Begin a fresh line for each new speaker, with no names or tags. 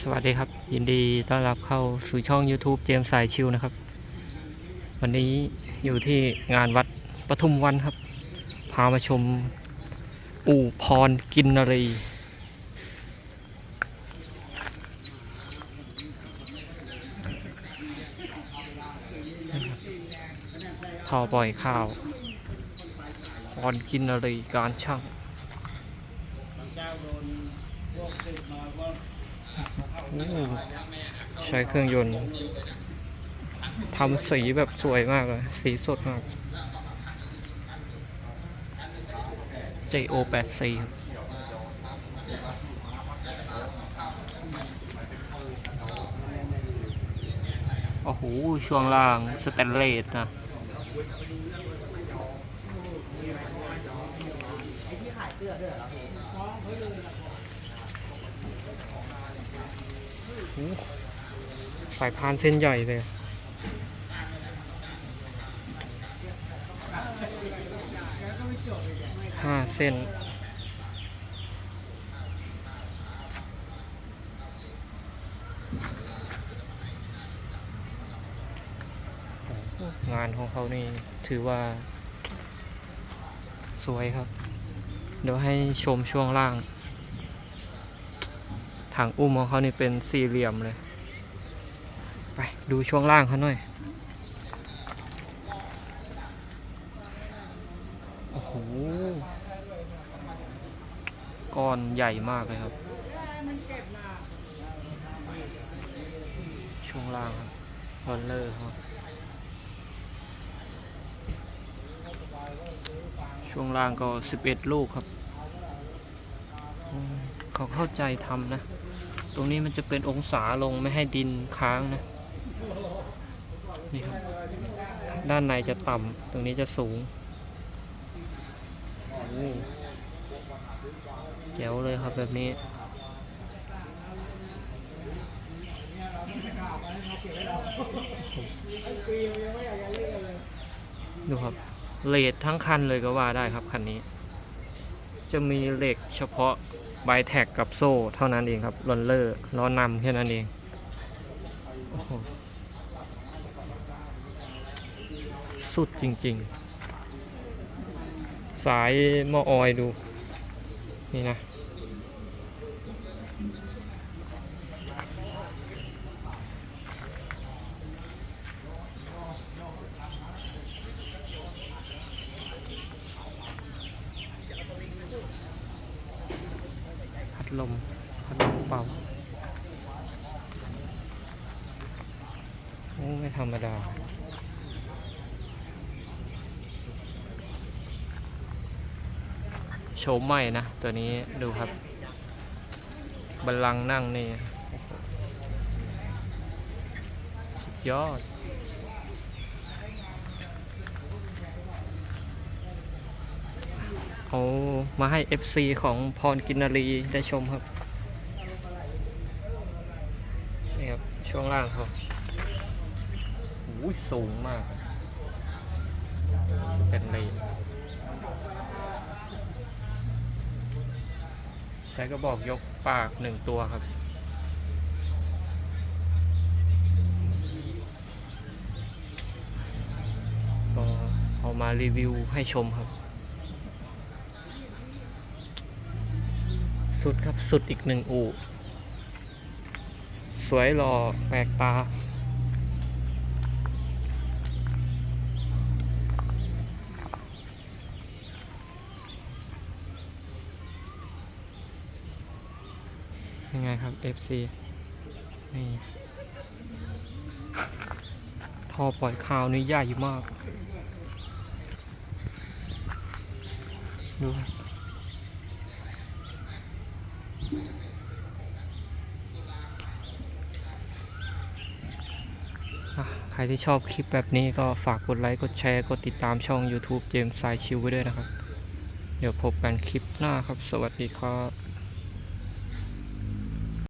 สวัสดีครับ ยินดีต้อนรับเข้าสู่ช่อง YouTube เจมสายชิวนะครับ วันนี้อยู่ที่งานวัดปทุมวันครับ พามาชม อู่พรกินนรี ทอปล่อยข้าว พรกินนรีการช่างโอ้ ใช้เครื่องยนต์ทำสีแบบสวยมากเลยสีสดมาก JO 8 4 ครับโอ้โห ช่วงล่างสแตนเลสนะโอ้ส สายพานเส้นใหญ่เลย ห้าเส้น งานของเขานี่ถือว่า สวยครับ เดี๋ยวให้ชมช่วงล่าง ถังอุ้มของเขานี่เป็นสี่เหลี่ยมเลย ไปดูช่วงล่างเขาหน่อย โอ้โห ก้อนใหญ่มากเลยครับ ช่วงล่างครับรอนเลอร์ครับช่วงล่างก็ 11 ลูกครับ เขาเข้าใจทำนะ ตรงนี้มันจะเป็นองศาลงไม่ให้ดินค้างนะ นี่ครับ ด้านในจะต่ำตรงนี้จะสูงโอ้แจ๋วเลยครับแบบนี้ดูครับเลดทั้งคันเลยก็ว่าได้ครับคันนี้ จะมีเหล็กเฉพาะ ใบแท็กกับโซ่เท่านั้นเองครับลอนเลอร์ล้อนำแค่นั้นเองอสุดจริง ๆ สายมอออยดู นี่นะ ดลมพัดลมเป่าโอ้ไม่ธรรมดาโฉมใหม่นะ ตัวนี้ดูครับ บัลลังก์นั่งนี่ สุดยอด เอามาให้ FC ของพรกินนารีได้ชมครับ นี่ครับ ช่วงล่างเขาโอ้สูงมากสเตนเลสใช้กระบอกยกปากหนึ่งตัวครับก็เอามารีวิวให้ชมครับ สุดครับ สุดอีกหนึ่งอู่ สวยหล่อแปลกตา ยังไงครับ FC นี่ท่อปล่อยข่าวนี่ใหญ่มาก ดูครับ ใครที่ชอบคลิปแบบนี้ก็ฝากกดไลค์กดแชร์ กดติดตามช่อง YouTube เจมส์สายชิวไว้ด้วยนะครับ เดี๋ยวพบกันคลิปหน้าครับ สวัสดีครับ